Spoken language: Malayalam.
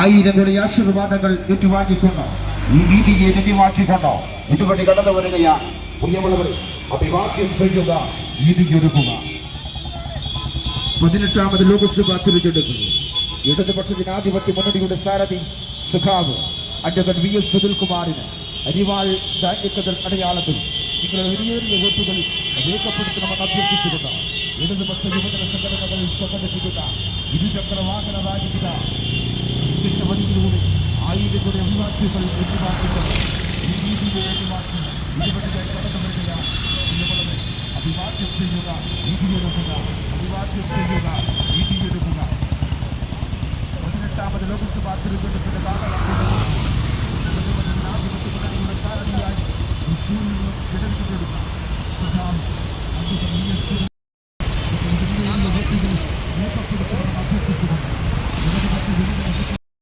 ആയിരങ്ങളുടെ ആശീർവാദങ്ങൾ ഏറ്റുവാങ്ങിക്കൊണ്ട്? ഈ വീതിയെ ധന്യമാക്കിക്കൊണ്ട് ഇതുവഴി കടന്നു വരികയാ പ്രിയമുള്ളവരെ അഭിവാദ്യം ചെയ്യുക വീതിയൊരുക്കുക പതിനെട്ടാമത് ലോകസഭാ തിരഞ്ഞെടുപ്പ്. ഇടതുപക്ഷ ജനാധിപത്യ മുന്നണിയുടെ സാരഥി സുഖാവ് അഡ്വക്കറ്റ് വി എസ് സുനിൽകുമാറിന് അരിവാൾ ധാന്യക്കതൽ അടയാളത്തിൽ നിങ്ങളുടെ വലിയേറിയ വോട്ടുകൾ രേഖപ്പെടുത്തണമെന്ന് അഭ്യർത്ഥിച്ചിരുന്നു. ഇടതുപക്ഷ യുവജന സംഘടനകളിൽ സംഘടിപ്പിക്കുന്ന ഇരുചക്ര വാഹന വഴിയിലൂടെ ആയിരങ്ങളുടെ അഭിവാദ്യങ്ങൾ ഏറ്റുമാറ്റുന്നത് ഈ രീതിയെ ഏറ്റുമാറ്റി ഇതുപോലെ കടന്നു വരികയാണ് പ്രിയമുള്ളവരെ, അഭിവാദ്യം ചെയ്യുക വിധിയെടുക്കുക അഭിവാദ്യം ചെയ്യുക വിധിയെടുക്കുക പതിനെട്ടാമത് ലോകസഭാ തിരഞ്ഞെടുപ്പിന്റെ കാലഘട്ടത്തിൽ